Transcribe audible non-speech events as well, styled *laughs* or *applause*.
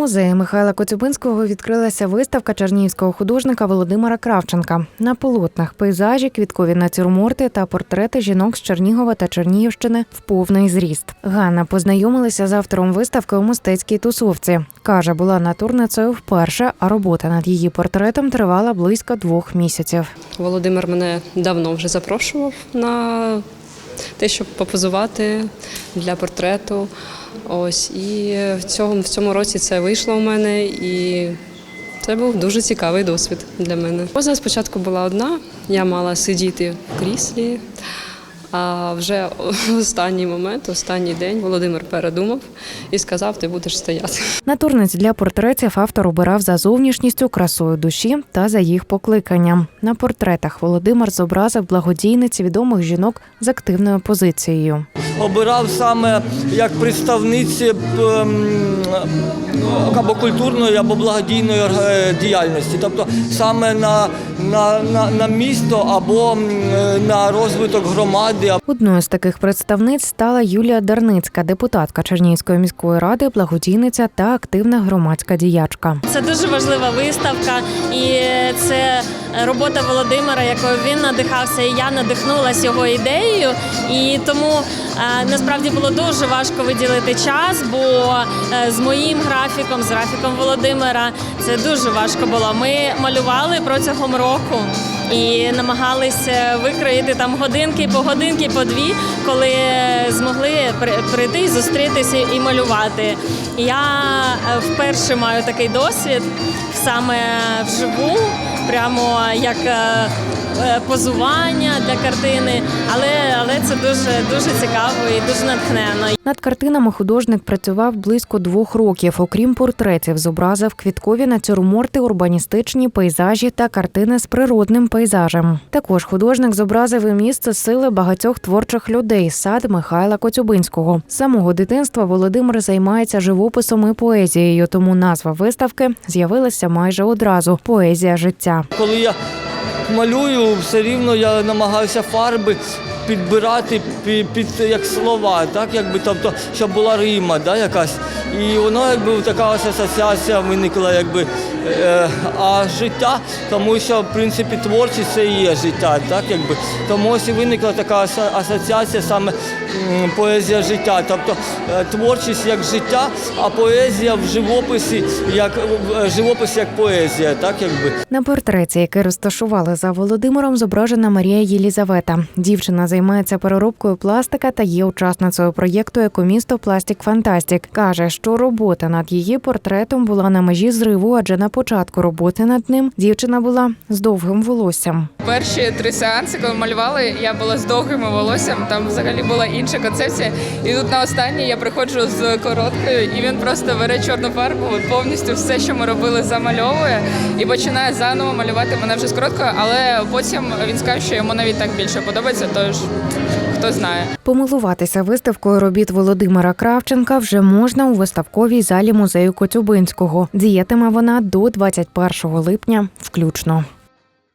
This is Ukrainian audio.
музеї Михайла Коцюбинського відкрилася виставка чернігівського художника Володимира Кравченка. На полотнах пейзажі, квіткові натюрморти та портрети жінок з Чернігова та Чернігівщини в повний зріст. Ганна познайомилася з автором виставки у мистецькій тусовці. Каже, була натурницею вперше, а робота над її портретом тривала близько двох місяців. Володимир мене давно вже запрошував на те, щоб попозувати для портрету. Ось і в цьому, в цьому році це вийшло у мене, і це був дуже цікавий досвід для мене. Поза спочатку була одна, я мала сидіти в кріслі. А вже в *laughs* останній момент, останній день, Володимир передумав і сказав: ти будеш стояти. Натурниць для портретів автор обирав за зовнішністю, красою душі та за їх покликанням. На портретах Володимир зобразив благодійниць відомих жінок з активною позицією. обирав саме як представниці ем, або культурної, або благодійної е, діяльності, тобто саме на, на, на, на місто або е, на розвиток громади. Одною з таких представниць стала Юлія Дарницька, депутатка Чернігівської міської ради, благодійниця та активна громадська діячка. Це дуже важлива виставка, і це робота Володимира, якою він надихався, і я надихнулася його ідеєю. І тому е, насправді було дуже важко виділити час, бо е, з моїм графіком, з графіком Володимира, це дуже важко було. Ми малювали протягом року. І намагалися викроїти там годинки по годинки, по дві, коли змогли прийти зустрітися і малювати. Я е, вперше маю такий досвід саме вживу, прямо як е, позування для картини. Але, але це дуже дуже цікаво і дуже натхненно. Над картинами художник працював близько двох років. Окрім портретів, зобразив квіткові натюрморти, урбаністичні пейзажі та картини з природним пейзажем. Також художник зобразив і місце сили багатьох творчих людей сад Михайла Коцюбинського. З самого дитинства Володимир займається живописом і поезією, тому назва виставки з'явилася майже одразу поезія життя. Коли я малюю, все рівно я намагаюся фарби підбирати під, під як слова, так якби тобто, щоб була рима, да, якась. І воно якби така ось асоціація виникла, якби а життя, тому що в принципі творчість це і є життя, так якби. Тому ось і виникла така асоціація саме поезія життя. Тобто е, творчість як життя, а поезія в живописі як е, живопис як поезія, так якби. На портреті, який розташували за Володимиром, зображена Марія Єлізавета. Дівчина займається переробкою пластика та є учасницею проєкту Екомісто Пластик Фантастік. каже, що робота над її портретом була на межі зриву, адже на початку роботи над ним дівчина була з довгим волоссям. Перші три сеанси, коли малювали, я була з довгим волоссям, там взагалі була інша концепція. І тут на останній я приходжу з короткою, і він просто бере чорну фарбу, повністю все, що ми робили, замальовує і починає заново малювати мене вже з короткою, але потім він скаже, що йому навіть так більше подобається, тож хто знає. Помилуватися виставкою робіт Володимира Кравченка вже можна у виставковій залі музею Коцюбинського. Діятиме вона до 21 липня включно.